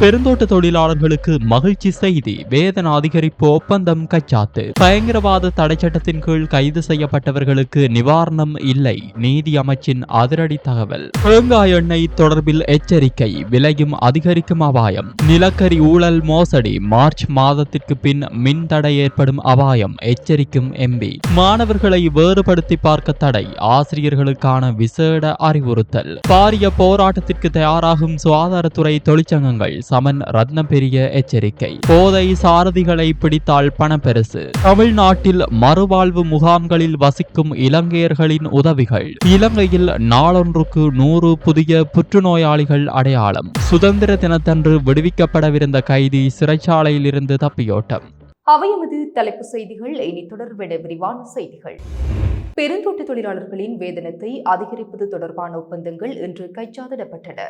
பெருந்தோட்ட தொழிலாளர்களுக்கு மகிழ்ச்சி செய்தி. வேதன அதிகரிப்பு ஒப்பந்தம் கச்சாத்து. பயங்கரவாத தடைச்சட்டத்தின் கீழ் கைது செய்யப்பட்டவர்களுக்கு நிவாரணம் இல்லை. நீதி அமைச்சின் அதிரடி தகவல். தேங்காய் எண்ணெய் தொடர்பில் எச்சரிக்கை. விலையும் அதிகரிக்கும் அபாயம். நிலக்கரி ஊழல் மோசடி. மார்ச் மாதத்திற்கு பின் மின் தடை ஏற்படும் அபாயம். எச்சரிக்கும் எம்பி மாணவர்களை வேறுபடுத்தி பார்க்க தடை. ஆசிரியர்களுக்கான விசேட அறிவுறுத்தல். பாரிய போராட்டத்திற்கு தயாராகும் சுகாதாரத்துறை தொழிற்சங்கங்கள். சமன் ரத்னம் பெரிய எச்சரிக்கை. போதை சாரதிகளை பிடித்தால் பணப்பெருசு. தமிழ்நாட்டில் மறுவாழ்வு முகாம்களில் வசிக்கும் இலங்கையர்களின் உதவிகள். இலங்கையில் நாளொன்றுக்கு நூறு புதிய புற்றுநோயாளிகள் அடையாளம். சுதந்திர தினத்தன்று விடுவிக்கப்படவிருந்த கைதி சிறைச்சாலையில் இருந்து தப்பியோட்டம். அவையமது தலைப்பு செய்திகள் இனி தொடர்பெட விரிவான செய்திகள். பெருந்தோட்ட தொழிலாளர்களின் வேதனத்தை அதிகரிப்பது தொடர்பான ஒப்பந்தங்கள் இன்று கைச்சாதிடப்பட்டன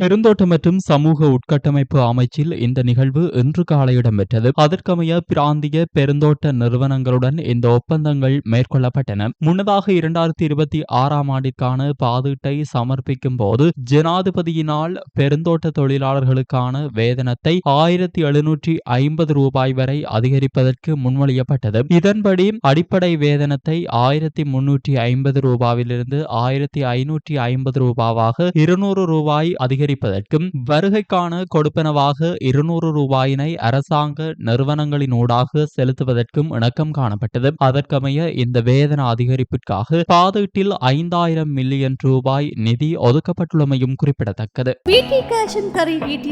பெருந்தோட்ட மற்றும் சமூக உட்கட்டமைப்பு அமைச்சில் இந்த நிகழ்வு இன்று காலை இடம்பெற்றது அதற்கமைய பிராந்திய பெருந்தோட்ட நிறுவனங்களுடன் இந்த ஒப்பந்தங்கள் மேற்கொள்ளப்பட்டன. முன்னதாக இரண்டாயிரத்தி இருபத்தி ஆறாம் ஆண்டிற்கான பாதீட்டை சமர்ப்பிக்கும் போது ஜனாதிபதியினால் பெருந்தோட்ட தொழிலாளர்களுக்கான வேதனத்தை ஆயிரத்தி எழுநூற்றி ஐம்பது ரூபாய் வரை அதிகரிப்பதற்கு முன்மொழியப்பட்டது. இதன்படி அடிப்படை வேதனத்தை ஆயிரத்தி முன்னூற்றி ஐம்பது ரூபாவிலிருந்து ஆயிரத்தி ஐநூற்றி ஐம்பது ரூபாவாக இருநூறு ரூபாய் அதிகரி அதிகரிப்பதற்கும் வருகைக்கான கொடுப்பனவாக இருநூறு ரூபாயினை அரசாங்க நிறுவனங்களினூடாக செலுத்துவதற்கும் இணக்கம் காணப்பட்டது. அதற்கமைய இந்த வேதன அதிகரிப்பிற்காக பாதீட்டில் ஐந்தாயிரம் மில்லியன் ரூபாய் நிதி ஒதுக்கப்பட்டுள்ளமையும் குறிப்பிடத்தக்கது.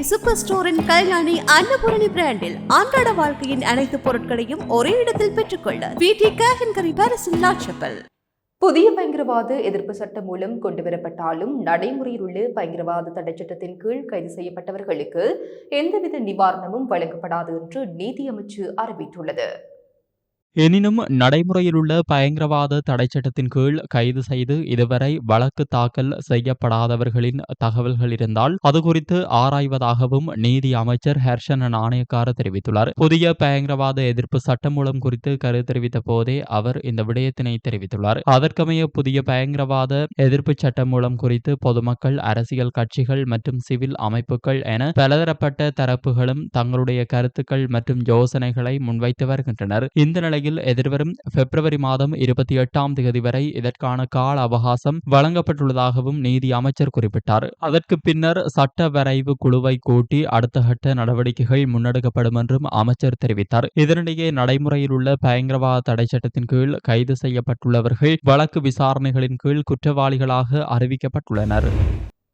சூப்பர் ஸ்டோரின் கல்யாணி அன்னபூரணி பிராண்டில் அன்றாட வாழ்க்கையின் அனைத்து பொருட்களையும் ஒரே இடத்தில் பெற்றுக்கொள்ள பிடி கேஷன் கரி பாரிஸின் லாட்சப்பல் புதிய பயங்கரவாத எதிர்ப்பு சட்டம் மூலம் கொண்டுவரப்பட்டாலும் நடைமுறையில் உள்ள பயங்கரவாத தடை சட்டத்தின் கீழ் கைது செய்யப்பட்டவர்களுக்கு எந்தவித நிவாரணமும் வழங்கப்படாது என்று நீதி அமைச்சு அறிவித்துள்ளது. எனினும் நடைமுறையில் உள்ள பயங்கரவாத தடைச்சட்டத்தின் கீழ் கைது செய்து இதுவரை வழக்கு தாக்கல் செய்யப்படாதவர்களின் தகவல்கள் இருந்தால் அது குறித்து ஆராய்வதாகவும் நீதி அமைச்சர் ஹர்ஷன நாணயக்கார தெரிவித்துள்ளார். புதிய பயங்கரவாத எதிர்ப்பு சட்டம் மூலம் குறித்து கருத்து தெரிவித்த போதே அவர் இந்த விடயத்தினை தெரிவித்துள்ளார். அதற்கமைய புதிய பயங்கரவாத எதிர்ப்பு சட்டம் மூலம் குறித்து பொதுமக்கள் அரசியல் கட்சிகள் மற்றும் சிவில் அமைப்புகள் என பலதரப்பட்ட தரப்புகளும் தங்களுடைய கருத்துக்கள் மற்றும் யோசனைகளை முன்வைத்து வருகின்றனர். இந்த நிலையில் எதிர்வரும் பிப்ரவரி மாதம் இருபத்தி எட்டாம் தேதி வரை இதற்கான கால அவகாசம் வழங்கப்பட்டுள்ளதாகவும் நீதி அமைச்சர் குறிப்பிட்டார். அதற்கு பின்னர் சட்ட வரைவு குழுவை கூட்டி அடுத்த கட்ட நடவடிக்கைகள் முன்னெடுக்கப்படும் என்றும் அமைச்சர் தெரிவித்தார். இதனிடையே நடைமுறையில் உள்ள பயங்கரவாத தடை சட்டத்தின் கீழ் கைது செய்யப்பட்டுள்ளவர்கள் வழக்கு விசாரணைகளின் கீழ் குற்றவாளிகளாக அறிவிக்கப்பட்டுள்ளனர்.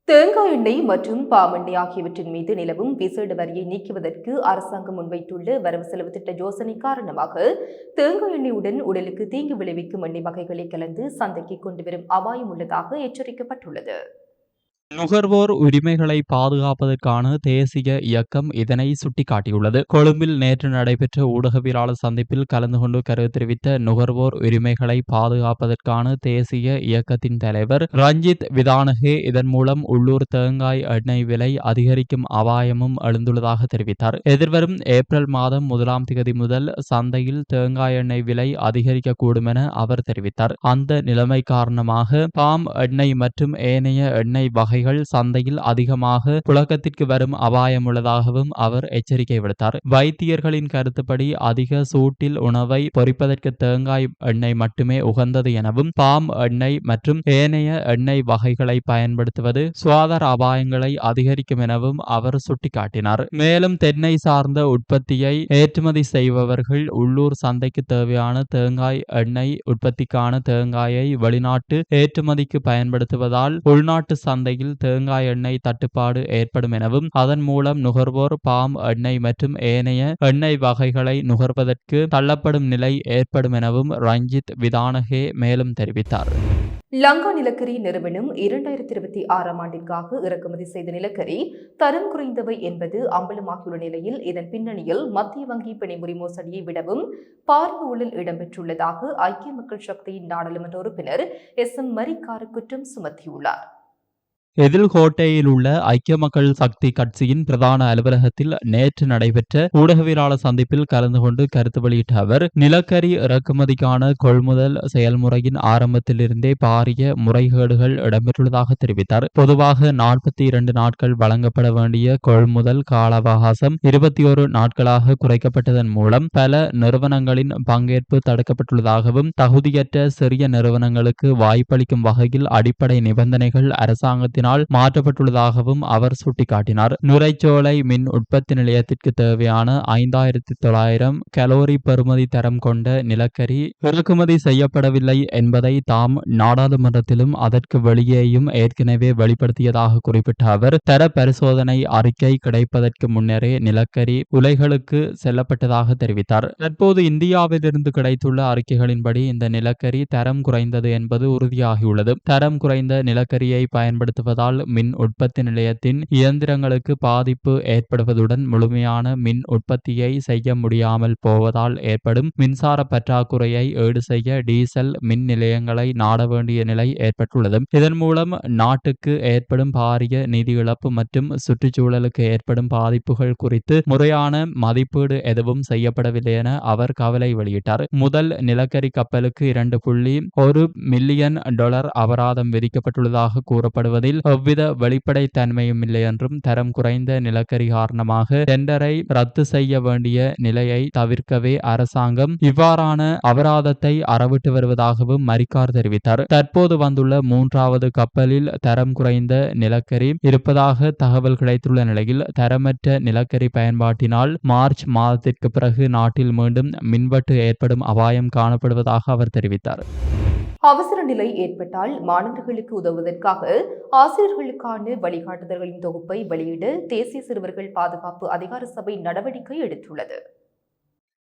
தேங்காய் எண்ணெய் மற்றும் பாமெண்ணெய் ஆகியவற்றின் மீது நிலவும் விசேட வரியை நீக்குவதற்கு அரசாங்கம் முன்வைத்துள்ள வரவு செலவு திட்ட யோசனை காரணமாக தேங்காய் எண்ணெயுடன் உடலுக்கு தீங்கு விளைவிக்கும் எண்ணெய் வகைகளை கலந்து சந்தைக்கு கொண்டு வரும் அபாயம் உள்ளதாக எச்சரிக்கப்பட்டுள்ளது. நுகர்வோர் உரிமைகளை பாதுகாப்பதற்கான தேசிய இயக்கம் இதனை சுட்டிக்காட்டியுள்ளது. கொழும்பில் நேற்று நடைபெற்ற ஊடகவியலாளர் சந்திப்பில் கலந்து கொண்டு கருத்து தெரிவித்த நுகர்வோர் உரிமைகளை பாதுகாப்பதற்கான தேசிய இயக்கத்தின் தலைவர் ரஞ்சித் விதானகே இதன் மூலம் உள்ளூர் தேங்காய் எண்ணெய் விலை அதிகரிக்கும் அபாயமும் எழுந்துள்ளதாக தெரிவித்தார். எதிர்வரும் ஏப்ரல் மாதம் முதலாம் தேதி முதல் சந்தையில் தேங்காய் எண்ணெய் விலை அதிகரிக்கக்கூடும் என அவர் தெரிவித்தார். அந்த நிலைமை காரணமாக பாம் எண்ணெய் மற்றும் ஏனைய எண்ணெய் வகை வகைகள் சந்தையில் அதிகமாக புழக்கத்திற்கு வரும் அபாயம் உள்ளதாகவும் அவர் எச்சரிக்கை விடுத்தார். வைத்தியர்களின் கருத்துப்படி அதிக சூட்டில் உணவை பொறிப்பதற்கு தேங்காய் எண்ணெய் மட்டுமே உகந்தது எனவும் பாம் எண்ணெய் மற்றும் ஏனைய எண்ணெய் வகைகளை பயன்படுத்துவது சுவாதார அபாயங்களை அதிகரிக்கும் எனவும் அவர் சுட்டிக்காட்டினார். மேலும் தென்னை சார்ந்த உற்பத்தியை ஏற்றுமதி செய்பவர்கள் உள்ளூர் சந்தைக்கு தேவையான தேங்காய் எண்ணெய் உற்பத்திக்கான தேங்காயை வெளிநாட்டு ஏற்றுமதிக்கு பயன்படுத்துவதால் உள்நாட்டு சந்தையில் தேங்காய் எண்ணெய் தட்டுப்பாடு ஏற்படும் எனவும் அதன் மூலம் நுகர்வோர் பாம் எண்ணெய் மற்றும் ஏனைய எண்ணெய் வகைகளை நுகர்வதற்கு தள்ளப்படும் நிலை ஏற்படும் எனவும் ரஞ்சித் விதானகே மேலும் தெரிவித்தார். லங்கா நிலக்கரி நிறுவனம் இரண்டாயிரத்தி இருபத்தி ஆறாம் ஆண்டிற்காக இறக்குமதி செய்த நிலக்கரி தரம் குறைந்தவை என்பது அம்பலமாகியுள்ள நிலையில் இதன் பின்னணியில் மத்திய வங்கி பிணைமுறை மோசடியை விடவும் பாரிய ஊழல் இடம்பெற்றுள்ளதாக ஐக்கிய மக்கள் சக்தியின் நாடாளுமன்ற உறுப்பினர் எஸ் எம் மரிக்காரு குற்றம் சுமத்தியுள்ளார். எதில்கோட்டையில் உள்ள ஐக்கிய மக்கள் சக்தி கட்சியின் பிரதான அலுவலகத்தில் நேற்று நடைபெற்ற ஊடகவியலாளர் சந்திப்பில் கலந்து கொண்டு கருத்து வெளியிட்ட அவர் நிலக்கரி இறக்குமதிக்கான கொள்முதல் செயல்முறையின் ஆரம்பத்திலிருந்தே பாரிய முறைகேடுகள் இடம்பெற்றுள்ளதாக தெரிவித்தார். பொதுவாக நாற்பத்தி இரண்டு நாட்கள் வழங்கப்பட வேண்டிய கொள்முதல் கால அவகாசம் இருபத்தி ஒரு நாட்களாக குறைக்கப்பட்டதன் மூலம் பல நிறுவனங்களின் பங்கேற்பு தடுக்கப்பட்டுள்ளதாகவும் தகுதியற்ற சிறிய நிறுவனங்களுக்கு வாய்ப்பளிக்கும் வகையில் அடிப்படை நிபந்தனைகள் அரசாங்கத்தின் அரசாங்கத்தினால் மாற்றப்பட்டுள்ளதாகவும் அவர் சுட்டிக்காட்டினார். நுரைச்சோலை மின் உற்பத்தி நிலையத்திற்கு தேவையான ஐந்தாயிரத்தி தொள்ளாயிரம் கலோரி பெறுமதி தரம் கொண்ட நிலக்கரி இறக்குமதி செய்யப்படவில்லை என்பதை தாம் நாடாளுமன்றத்திலும் அதற்கு வெளியேயும் ஏற்கனவே வெளிப்படுத்தியதாக குறிப்பிட்ட அவர் தர பரிசோதனை அறிக்கை கிடைப்பதற்கு முன்னரே நிலக்கரி உலைகளுக்கு செல்லப்பட்டதாக தெரிவித்தார். தற்போது இந்தியாவிலிருந்து கிடைத்துள்ள அறிக்கைகளின்படி இந்த நிலக்கரி தரம் குறைந்தது என்பது உறுதியாகியுள்ளது. தரம் குறைந்த நிலக்கரியை பயன்படுத்துவது பயன்படுத்துவதால் மின் உற்பத்தி நிலையத்தின் இயந்திரங்களுக்கு பாதிப்பு ஏற்படுவதுடன் முழுமையான மின் உற்பத்தியை செய்ய முடியாமல் போவதால் ஏற்படும் மின்சார பற்றாக்குறையை ஈடு செய்ய டீசல் மின் நிலையங்களை நாட வேண்டிய நிலை ஏற்பட்டுள்ளது. இதன் மூலம் நாட்டுக்கு ஏற்படும் பாரிய நிதி இழப்பு மற்றும் சுற்றுச்சூழலுக்கு ஏற்படும் பாதிப்புகள் குறித்து முறையான மதிப்பீடு எதுவும் செய்யப்படவில்லை என அவர் கவலை வெளியிட்டார். முதல் நிலக்கரி கப்பலுக்கு இரண்டு புள்ளி ஒரு மில்லியன் டாலர் அபராதம் விதிக்கப்பட்டுள்ளதாக கூறப்படுவதில் எவ்வித வெளிப்படைத்தன்மையும் இல்லை என்றும் தரம் குறைந்த நிலக்கரி காரணமாக டெண்டரை ரத்து செய்ய வேண்டிய நிலையை தவிர்க்கவே அரசாங்கம் இவ்வாறான அபராதத்தை அறவிட்டு வருவதாகவும் மரிக்கார் தெரிவித்தார். தற்போது வந்துள்ள மூன்றாவது கப்பலில் தரம் குறைந்த நிலக்கரி இருப்பதாக தகவல் கிடைத்துள்ள நிலையில் தரமற்ற நிலக்கரி பயன்பாட்டினால் மார்ச் மாதத்திற்கு பிறகு நாட்டில் மீண்டும் மின்வெட்டு ஏற்படும் அபாயம் காணப்படுவதாக அவர் தெரிவித்தார். அவசர நிலை ஏற்பட்டால் மாணவர்களுக்கு உதவுவதற்காக ஆசிரியர்களுக்கான வழிகாட்டுதல்களின் தொகுப்பை வெளியிட தேசிய சிறுவர்கள் பாதுகாப்பு அதிகார சபை நடவடிக்கை எடுத்துள்ளது.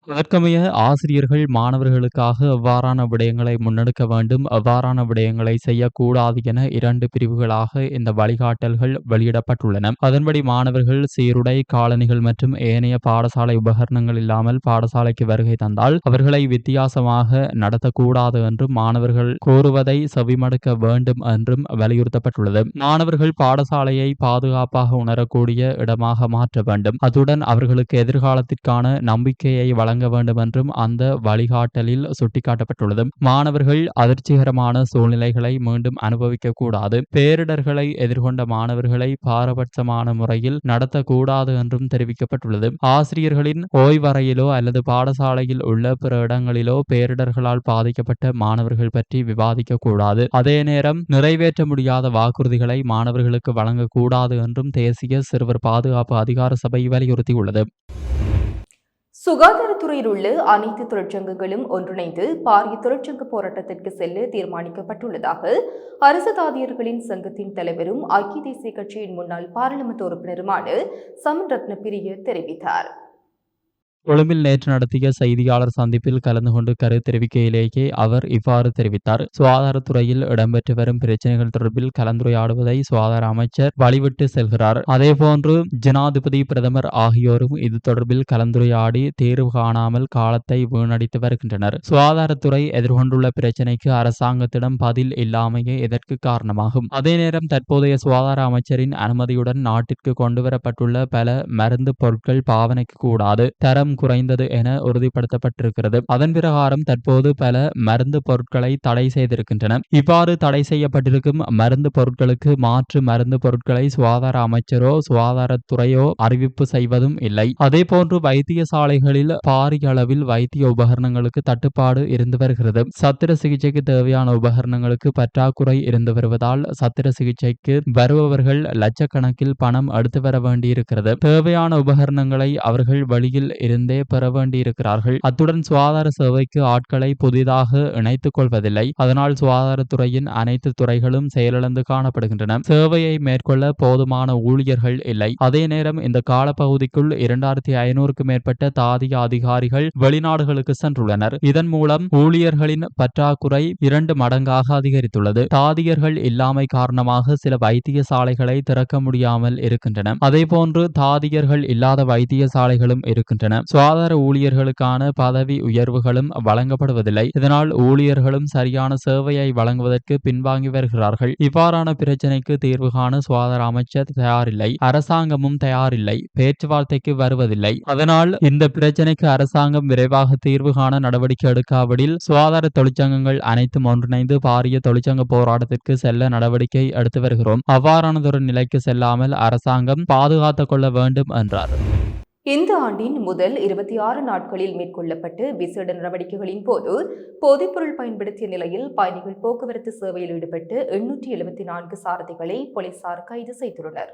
அதற்கமைய ஆசிரியர்கள் மாணவர்களுக்காக அவ்வாறான விடயங்களை முன்னெடுக்க வேண்டும். அவ்வாறான விடயங்களை செய்யக்கூடாது என இரண்டு பிரிவுகளாக இந்த வழிகாட்டல்கள் வெளியிடப்பட்டுள்ளன. அதன்படி மாணவர்கள் சீருடை காலணிகள் மற்றும் ஏனைய பாடசாலை உபகரணங்கள் இல்லாமல் பாடசாலைக்கு வருகை தந்தால் அவர்களை வித்தியாசமாக நடத்தக்கூடாது என்றும் மாணவர்கள் கோருவதை செவிமடுக்க வேண்டும் என்றும் வலியுறுத்தப்பட்டுள்ளது. மாணவர்கள் பாடசாலையை பாதுகாப்பாக உணரக்கூடிய இடமாக மாற்ற வேண்டும். அத்துடன் அவர்களுக்கு எதிர்காலத்திற்கான நம்பிக்கையை வழங்க வேண்டும் என்றும் அந்த வழிகாட்டலில் சுட்டிக்காட்டப்பட்டுள்ளது. மாணவர்கள் அதிர்ச்சிகரமான சூழ்நிலைகளை மீண்டும் அனுபவிக்க கூடாது பேரிடர்களை எதிர்கொண்ட மாணவர்களை பாரபட்சமான முறையில் நடத்தக்கூடாது என்றும் தெரிவிக்கப்பட்டுள்ளது. ஆசிரியர்களின் ஓய்வறையிலோ அல்லது பாடசாலையில் உள்ள பிற இடங்களிலோ பேரிடர்களால் பாதிக்கப்பட்ட மாணவர்கள் பற்றி விவாதிக்க கூடாது அதே நேரம் நிறைவேற்ற முடியாத வாக்குறுதிகளை மாணவர்களுக்கு வழங்கக்கூடாது என்றும் தேசிய சிறுவர் பாதுகாப்பு அதிகார சபை வலியுறுத்தியுள்ளது. சுகாதாரத்துறையில் உள்ள அனைத்து தொழிற்சங்கங்களும் ஒன்றிணைந்து பாரிய தொழிற்சங்க போராட்டத்திற்கு செல்ல தீர்மானிக்கப்பட்டுள்ளதாக அரசு தாதியர்களின் சங்கத்தின் தலைவரும் ஐக்கிய தேசிய கட்சியின் முன்னாள் பாராளுமன்ற உறுப்பினருமான சமன் ரத்ன தெரிவித்தார். கொழும்பில் நேற்று நடத்திய செய்தியாளர் சந்திப்பில் கலந்து கொண்டு கரு தெரிவிக்கையிலேயே அவர் இவ்வாறு தெரிவித்தார். சுகாதாரத்துறையில் இடம்பெற்று வரும் பிரச்சனைகள் தொடர்பில் கலந்துரையாடுவதை சுகாதார அமைச்சர் வழிவிட்டு செல்கிறார். அதேபோன்று ஜனாதிபதி பிரதமர் ஆகியோரும் இது தொடர்பில் கலந்துரையாடி தீர்வு காணாமல் காலத்தை வீணடித்து வருகின்றனர். சுகாதாரத்துறை எதிர்கொண்டுள்ள பிரச்சினைக்கு அரசாங்கத்திடம் பதில் இல்லாமையே இதற்கு காரணமாகும். அதே நேரம் தற்போதைய சுகாதார அமைச்சரின் அனுமதியுடன் நாட்டிற்கு கொண்டுவரப்பட்டுள்ள பல மருந்து பொருட்கள் பாவனைக்கு கூடாது. தரம் குறைந்தது என உறுதிப்படுத்தப்பட்டிருக்கிறது. அதன் பிரகாரம் தற்போது பல மருந்து பொருட்களை தடை செய்திருக்கின்றன. இவ்வாறு தடை செய்யப்பட்டிருக்கும் மருந்து பொருட்களுக்கு மாற்று மருந்து பொருட்களை சுகாதார அமைச்சரோ சுகாதாரத்துறையோ அறிவிப்பு செய்வதும் இல்லை. அதே போன்று வைத்தியசாலைகளில் பாரிய அளவில் வைத்திய உபகரணங்களுக்கு தட்டுப்பாடு இருந்து வருகிறது. சத்திர சிகிச்சைக்கு தேவையான உபகரணங்களுக்கு பற்றாக்குறை இருந்து வருவதால் சத்திர சிகிச்சைக்கு வருபவர்கள் லட்சக்கணக்கில் பணம் எடுத்து வர வேண்டியிருக்கிறது. தேவையான உபகரணங்களை அவர்கள் வழியில் இருந்து பெற வேண்டியிருக்கிறார்கள். அத்துடன் சுகாதார சேவைக்கு ஆட்களை புதிதாக இணைத்துக் கொள்வதில்லை. அதனால் சுகாதாரத்துறையின் அனைத்து துறைகளும் செயலிழந்து காணப்படுகின்றன. சேவையை மேற்கொள்ள போதுமான ஊழியர்கள் இல்லை. அதே நேரம் இந்த காலப்பகுதிக்குள் இரண்டாயிரத்தி ஐநூறுக்கும் மேற்பட்ட தாதிய அதிகாரிகள் வெளிநாடுகளுக்கு சென்றுள்ளனர். இதன் மூலம் ஊழியர்களின் பற்றாக்குறை இரண்டு மடங்காக அதிகரித்துள்ளது. தாதியர்கள் இல்லாமை காரணமாக சில வைத்தியசாலைகளை திறக்க முடியாமல் இருக்கின்றன. அதேபோன்று தாதியர்கள் இல்லாத வைத்தியசாலைகளும் இருக்கின்றன. சுகாதார ஊழியர்களுக்கான பதவி உயர்வுகளும் வழங்கப்படுவதில்லை. இதனால் ஊழியர்களும் சரியான சேவையை வழங்குவதற்கு பின்வாங்கி வருகிறார்கள். இவ்வாறான பிரச்சினைக்கு தீர்வு காண சுகாதார அமைச்சர் தயாரில்லை. அரசாங்கமும் தயாரில்லை. பேச்சுவார்த்தைக்கு வருவதில்லை. அதனால் இந்த பிரச்சினைக்கு அரசாங்கம் விரைவாக தீர்வு காண நடவடிக்கை எடுக்காவிடில் சுகாதார தொழிற்சங்கங்கள் அனைத்தும் ஒன்றிணைந்து பாரிய தொழிற்சங்க போராட்டத்திற்கு செல்ல நடவடிக்கை எடுத்து வருகிறோம். அவ்வாறானதொரு நிலைக்கு செல்லாமல் அரசாங்கம் பாதுகாத்துக் கொள்ள வேண்டும் என்றார். இந்த ஆண்டின் முதல் இருபத்தி ஆறு நாட்களில் மேற்கொள்ளப்பட்ட விசேட நடவடிக்கைகளின் போது போதைப்பொருள் பயன்படுத்திய நிலையில் பயணிகள் போக்குவரத்து சேவையில் ஈடுபட்டு எண்ணூற்றி எழுபத்தி நான்கு சாரதிகளை போலீசார் கைது செய்துள்ளனர்.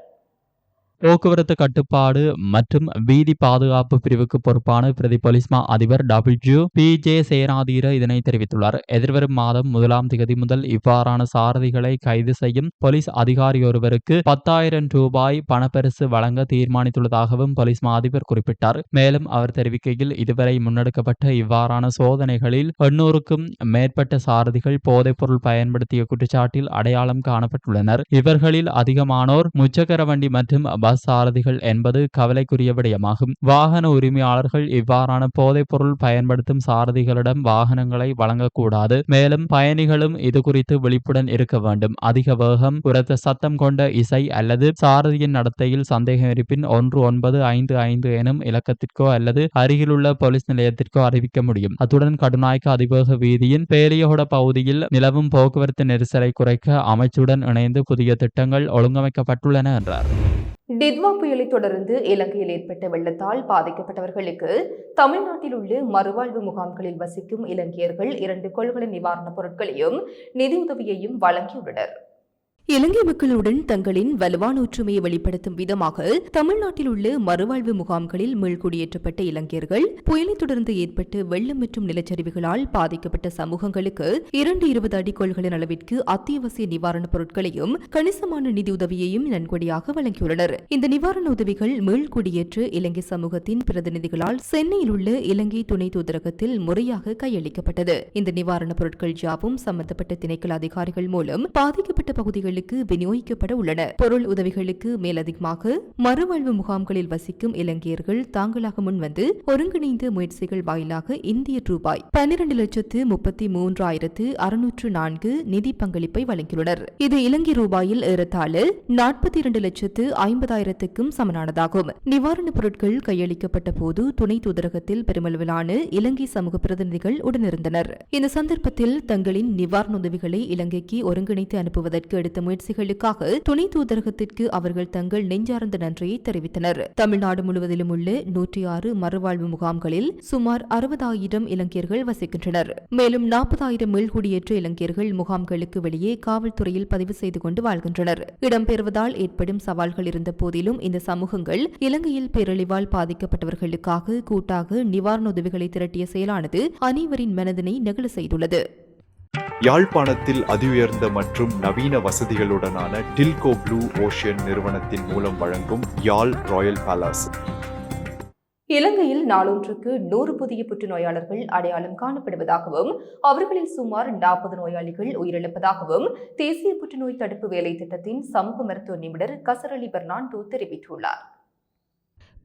போக்குவரத்து கட்டுப்பாடு மற்றும் வீதி பாதுகாப்பு பிரிவுக்கு பொறுப்பான பிரதி போலீஸ்மா அதிபர் டபிள்யூ பி ஜே சேனாதீர இதனை தெரிவித்துள்ளார். எதிர்வரும் மாதம் முதலாம் திகதி முதல் இவ்வாறான சாரதிகளை கைது செய்யும் போலீஸ் அதிகாரி ஒருவருக்கு பத்தாயிரம் ரூபாய் பணப்பரிசு வழங்க தீர்மானித்துள்ளதாகவும் போலீஸ் மா அதிபர் குறிப்பிட்டார். மேலும் அவர் தெரிவிக்கையில் இதுவரை முன்னெடுக்கப்பட்ட இவ்வாறான சோதனைகளில் எண்ணூறுக்கும் மேற்பட்ட சாரதிகள் போதைப்பொருள் பயன்படுத்திய குற்றச்சாட்டில் அடையாளம் காணப்பட்டுள்ளனர். இவர்களில் அதிகமானோர் முச்சக்கர வண்டி மற்றும் சாரதிகள் என்பது கவலைக்குரிய விடயமாகும். வாகன உரிமையாளர்கள் இவ்வாறான போதைப்பொருள் பயன்படுத்தும் சாரதிகளிடம் வாகனங்களை வழங்கக்கூடாது. மேலும் பயணிகளும் இது குறித்து விழிப்புடன் இருக்க வேண்டும். அதிக வேகம் உரத்த சத்தம் கொண்ட இசை அல்லது சாரதியின் நடத்தையில் சந்தேகம் இருப்பின் ஒன்று ஒன்பது ஐந்து ஐந்து எனும் இலக்கத்திற்கோ அல்லது அருகிலுள்ள போலீஸ் நிலையத்திற்கோ அறிவிக்க முடியும். அத்துடன் கடுநாய்க்கு அதிவேக வீதியின் பேலியோட பகுதியில் நிலவும் போக்குவரத்து நெரிசலை குறைக்க அமைச்சுடன் இணைந்து புதிய திட்டங்கள் ஒழுங்கமைக்கப்பட்டுள்ளன என்றார். டித்வா புயலை தொடர்ந்து இலங்கையில் ஏற்பட்ட வெள்ளத்தால் பாதிக்கப்பட்டவர்களுக்கு தமிழ்நாட்டில் உள்ள மறுவாழ்வு முகாம்களில் வசிக்கும் இலங்கையர்கள் இரண்டு கொள்கலை நிவாரணப் பொருட்களையும் நிதியுதவியையும் வழங்கியுள்ளனர். இலங்கை மக்களுடன் தங்களின் வலுவான ஒற்றுமையை வெளிப்படுத்தும் விதமாக தமிழ்நாட்டில் உள்ள மறுவாழ்வு முகாம்களில் மீள்குடியேற்றப்பட்ட இலங்கையர்கள் புயலை தொடர்ந்து ஏற்பட்டு வெள்ளம் மற்றும் நிலச்சரிவுகளால் பாதிக்கப்பட்ட சமூகங்களுக்கு இரண்டு இருபது அடி கொள்களின் அளவிற்கு அத்தியாவசிய நிவாரணப் பொருட்களையும் கணிசமான நிதி உதவியையும் நன்கொடையாக வழங்கியுள்ளனர். இந்த நிவாரண உதவிகள் மீள்குடியேற்ற இலங்கை சமூகத்தின் பிரதிநிதிகளால் சென்னையில் உள்ள இலங்கை துணை தூதரகத்தில் முறையாக கையளிக்கப்பட்டது. இந்த நிவாரணப் பொருட்கள் யாவும் சம்பந்தப்பட்ட திணைக்கள அதிகாரிகள் மூலம் பாதிக்கப்பட்ட பகுதிகளில் பகுதிகளுக்கு விநியோகிக்கப்பட உள்ளன. பொருள் உதவிகளுக்கு மேலதிகமாக மறுவாழ்வு முகாம்களில் வசிக்கும் இலங்கையர்கள் தாங்களாக முன்வந்து ஒருங்கிணைந்த முயற்சிகள் வாயிலாக இந்திய ரூபாய் பன்னிரண்டு லட்சத்து முப்பத்தி மூன்றாயிரத்து அறுநூற்று நான்கு நிதி பங்களிப்பை வழங்கியுள்ளனர். இது இலங்கை ரூபாயில் ஏறத்தாழ நாற்பத்தி இரண்டு லட்சத்து ஐம்பதாயிரத்துக்கும் சமனானதாகும் நிவாரணப் பொருட்கள் கையளிக்கப்பட்ட போது துணை தூதரகத்தில் பெருமளவிலான இலங்கை சமூக பிரதிநிதிகள் உடனிருந்தனர். இந்த சந்தர்ப்பத்தில் தங்களின் நிவாரண உதவிகளை இலங்கைக்கு ஒருங்கிணைத்து அனுப்புவதற்கு எடுத்த முயற்சிகளுக்காக துணை தூதரகத்திற்கு அவர்கள் தங்கள் நெஞ்சார்ந்த நன்றியை தெரிவித்தனர். தமிழ்நாடு முழுவதிலும் உள்ள நூற்றி ஆறு மறுவாழ்வு முகாம்களில் சுமார் அறுபதாயிரம் இலங்கையர்கள் வசிக்கின்றனர். மேலும் நாற்பதாயிரம் மீள்குடியேற்ற இலங்கையர்கள் முகாம்களுக்கு வெளியே காவல்துறையில் பதிவு செய்து கொண்டு வாழ்கின்றனர். இடம்பெறுவதால் ஏற்படும் சவால்கள் இருந்த போதிலும் இந்த சமூகங்கள் இலங்கையில் பேரழிவால் பாதிக்கப்பட்டவர்களுக்காக கூட்டாக நிவாரண உதவிகளை திரட்டிய செயலானது அனைவரின் மனதினை நெகிழ செய்துள்ளது. யாழ்ப்பாணத்தில் அதிஉயர்ந்த மற்றும் நவீன வசதிகளுடனான டில்கோ ப்ளூ ஓஷியன் நிறுவனத்தின் மூலம் வழங்கும் யாழ் ராயல் பேலஸ். இலங்கையில் நாளொன்றுக்கு நூறு புதிய புற்றுநோயாளர்கள் அடையாளம் காணப்படுவதாகவும் அவர்களில் சுமார் நாற்பது நோயாளிகள் உயிரிழப்பதாகவும் தேசிய புற்றுநோய் தடுப்பு வேலை திட்டத்தின் சமூக மருத்துவ நிபுணர் கசரலி பெர்னாண்டோ தெரிவித்துள்ளார்.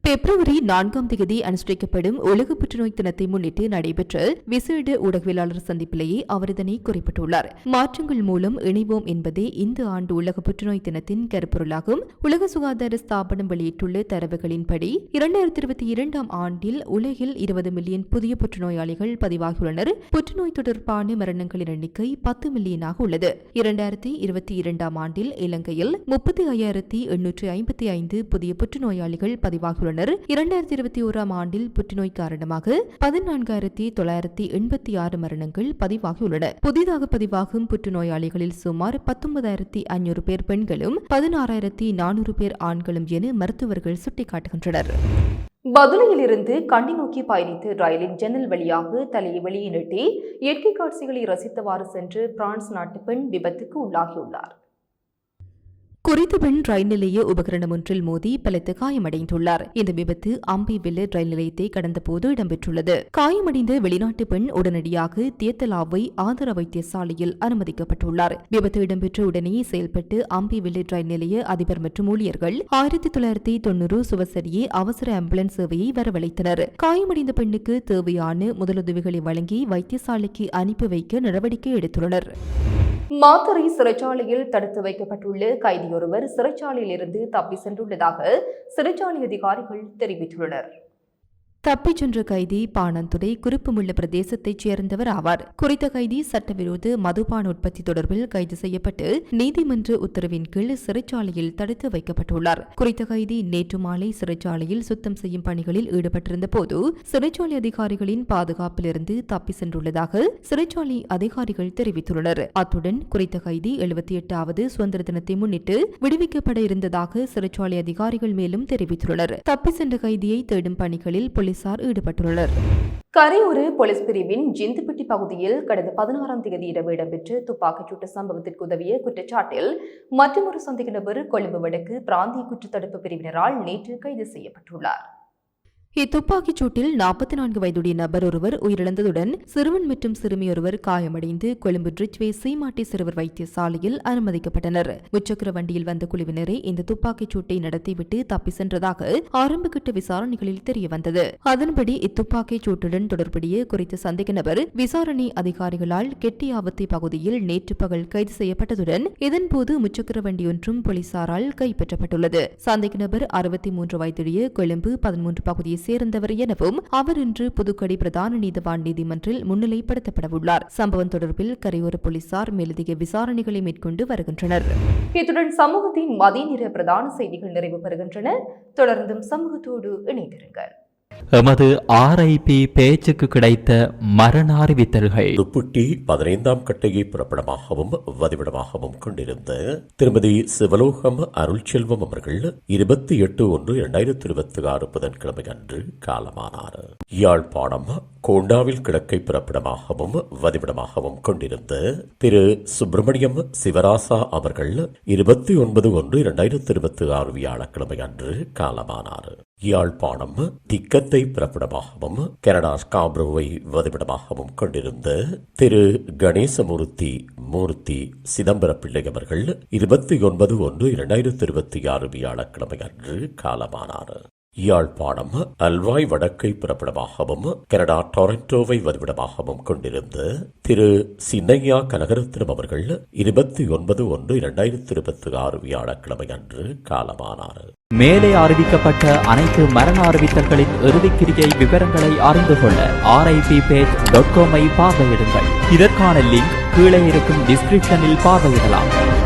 பிப்ரவரி நான்காம் தேதி அனுஷ்டிக்கப்படும் உலக புற்றுநோய் தினத்தை முன்னிட்டு நடைபெற்ற விசேட ஊடகவியலாளர் சந்திப்பிலேயே அவர் இதனை குறிப்பிட்டுள்ளார். மாற்றங்கள் மூலம் இணைவோம் என்பதே இந்த ஆண்டு உலக புற்றுநோய் தினத்தின் கருப்பொருளாகும். உலக சுகாதார ஸ்தாபனம் வெளியிட்டுள்ள தரவுகளின்படி இரண்டாயிரத்தி இருபத்தி இரண்டாம் ஆண்டில் உலகில் இருபது மில்லியன் புதிய புற்றுநோயாளிகள் பதிவாகியுள்ளனர். புற்றுநோய் தொடர்பான மரணங்களின் எண்ணிக்கை பத்து மில்லியனாக உள்ளது. இரண்டாயிரத்தி இருபத்தி இரண்டாம் ஆண்டில் இலங்கையில் முப்பத்தி ஐயாயிரத்தி எண்ணூற்றி ஐம்பத்தி ஐந்து புதிய புற்றுநோயாளிகள் பதிவாகியுள்ளனர். இரண்டாயிரத்தி இருபத்தி ஓராம் ஆண்டில் புற்றுநோய் காரணமாக பதினான்காயிரத்தி தொள்ளாயிரத்தி எண்பத்தி ஆறு மரணங்கள் பதிவாகியுள்ளன. புதிதாக பதிவாகும் புற்றுநோயாளிகளில் சுமார் பத்தொன்பதாயிரத்தி ஐநூறு பேர் பெண்களும் பதினாறாயிரத்தி நானூறு பேர் ஆண்களும் என மருத்துவர்கள் சுட்டிக்காட்டுகின்றனர். பதுளையிலிருந்து கண்ணி நோக்கி பயணித்து ரயிலின் ஜன்னல் வழியாக தலையை வெளியே நீட்டி இயற்கை காட்சிகளை ரசித்தவாறு சென்று பிரான்ஸ் நாட்டு பெண் விபத்துக்கு உள்ளாகியுள்ளார். குறித்த பெண் ரயில் நிலைய உபகரணம் ஒன்றில் மோதி பலத்து காயமடைந்துள்ளார். இந்த விபத்து அம்பிவில்லு ரயில் நிலையத்தை கடந்தபோது இடம்பெற்றுள்ளது. காயமடைந்த வெளிநாட்டு பெண் உடனடியாக தியத்தலாவை ஆதார வைத்தியசாலையில் அனுமதிக்கப்பட்டுள்ளார். விபத்து இடம்பெற்ற உடனே செயல்பட்டு அம்பிவில்லு ரயில் நிலைய அதிபர் மற்றும் ஊழியர்கள் ஆயிரத்தி தொள்ளாயிரத்தி தொன்னூறு சுவசரியே அவசர ஆம்புலன்ஸ் சேவையை வரவழைத்தனர். காயமடைந்த பெண்ணுக்கு தேவையான முதலுதவிகளை வழங்கி வைத்தியசாலைக்கு அனுப்பி வைக்க நடவடிக்கை எடுத்துள்ளனர். மாத்தறை சிறைச்சாலையில் தடுத்து வைக்கப்பட்டுள்ள கைதியொருவர் சிறைச்சாலையில் இருந்து தப்பி சென்றுள்ளதாக சிறைச்சாலை அதிகாரிகள் தெரிவித்துள்ளனர். தப்பிச் சென்ற கைதி பாணந்துறை குறிப்புமுள்ள பிரதேசத்தைச் சேர்ந்தவர் ஆவார். குறித்த கைதி சட்டவிரோத மதுபான உற்பத்தி தொடர்பில் கைது செய்யப்பட்டு நீதிமன்ற உத்தரவின் கீழ் சிறைச்சாலையில் தடுத்து வைக்கப்பட்டுள்ளார். குறித்த கைதி நேற்று மாலை சிறைச்சாலையில் சுத்தம் செய்யும் பணிகளில் ஈடுபட்டிருந்த போது சிறைச்சாலை அதிகாரிகளின் பாதுகாப்பிலிருந்து தப்பி சென்றுள்ளதாக சிறைச்சாலை அதிகாரிகள் தெரிவித்துள்ளனர். அத்துடன் குறித்த கைதி எழுபத்தி எட்டாவது சுதந்திர தினத்தை முன்னிட்டு விடுவிக்கப்பட இருந்ததாக சிறைச்சாலை அதிகாரிகள் மேலும் தெரிவித்துள்ளனர். தப்பி சென்ற கைதியை தேடும் பணிகளில் போலீசார் ஈடுபட்டுள்ளனர். கரையூர் போலீஸ் பிரிவின் ஜிந்துப்பட்டி பகுதியில் கடந்த பதினாறாம் தேதி இரவு இடம்பெற்ற துப்பாக்கிச்சூட்டு சம்பவத்திற்கு உதவிய குற்றச்சாட்டில் மற்றொரு சந்தேக நபர் கொழும்பு வடக்கு பிராந்திய குற்றத்தடுப்பு பிரிவினரால் நேற்று கைது செய்யப்பட்டுள்ளார். இத்துப்பாக்கிச் சூட்டில் நாற்பத்தி நான்கு வயதுடைய நபர் ஒருவர் உயிரிழந்ததுடன் சிறுவன் மற்றும் சிறுமியொருவர் காயமடைந்து கொழும்பு ரிச்வே சீமாட்டி சிறுவர் வைத்தியசாலையில் அனுமதிக்கப்பட்டனர். முச்சக்கர வண்டியில் வந்த குழுவினரை இந்த துப்பாக்கிச் சூட்டை நடத்திவிட்டு தப்பி சென்றதாக ஆரம்பகட்ட விசாரணைகளில் தெரியவந்தது. அதன்படி இத்துப்பாக்கிச் சூட்டுடன் தொடர்புடைய குறித்த சந்தேக நபர் விசாரணை அதிகாரிகளால் கெட்டியாவத்தை பகுதியில் நேற்று பகல் கைது செய்யப்பட்டதுடன் இதன்போது முச்சக்கர வண்டி ஒன்றும் போலீசாரால் கைப்பற்றப்பட்டுள்ளது. சந்தேக நபர் அறுபத்தி மூன்று வயதுடைய கொழும்பு பதிமூன்று பகுதியை சேர்ந்தவர் எனவும் அவர் இன்று புதுக்கடி பிரதான நீதிவான் நீதிமன்றில் முன்னிலைப்படுத்தப்படவுள்ளார். சம்பவம் தொடர்பில் கரையோர போலீசார் மேலதிக விசாரணைகளை மேற்கொண்டு வருகின்றனர். இத்துடன் சமூகத்தின் மதிய நிற பிரதான செய்திகள் நிறைவு பெறுகின்றன. தொடர்ந்தும் சமூகத்தோடு இணைந்திருங்கள். எமது ஆர்ஐபி பேச்சுக்கு கிடைத்த மரண அறிவித்தல்கள் துப்புட்டி பதினைந்தாம் கட்டையை புறப்படமாகவும் வதிவிடமாகவும் கொண்டிருந்த திருமதி சிவலோகம் அருள்செல்வம் அவர்கள் இருபத்தி எட்டு ஒன்று இரண்டாயிரத்தி இருபத்தி ஆறு புதன்கிழமை அன்று காலமானார். யாழ்ப்பாணம் கோண்டாவில் கிழக்கை புறப்படமாகவும் வதிவிடமாகவும் கொண்டிருந்த திரு சுப்பிரமணியம் சிவராசா அவர்கள் இருபத்தி ஒன்பது ஒன்று இரண்டாயிரத்தி இருபத்தி ஆறு வியாழக்கிழமை அன்று காலமானார். யாழ்ப்பாணம் திக்கத்தை பிறப்பிடமாகவும் கனடா ஸ்காப்ரோவை வதிவிடமாகவும் கொண்டிருந்த திரு. கணேசமூர்த்தி மூர்த்தி சிதம்பர பிள்ளை அவர்கள் இருபத்தி ஒன்பது ஒன்று இரண்டாயிரத்தி இருபத்தி ஆறு வியாழக்கிழமை அன்று காலமானார். யாழ்ப்பாணம் அல்வாய் வடக்கை பிறப்பிடமாகவும் கனடா டொரண்டோவை வதிவிடமாகவும் கொண்டிருந்த திரு சின்னையா கனகரத்னம் அவர்கள் இருபத்தி ஒன்பது ஒன்று இரண்டாயிரத்தி இருபத்தி ஆறு வியாழக்கிழமை அன்று காலமானார். மேலே அறிவிக்கப்பட்ட அனைத்து மரண அறிவித்தல்களின் இறுதிக்கிரியை விவரங்களை அறிந்து கொள்ள ஆர்ஐபி பேஜ் டாட் காமை பார்வையிடுங்கள். இதற்கான லிங்க் கீழே இருக்கும் டிஸ்கிரிப்ஷனில் பார்வையிடலாம்.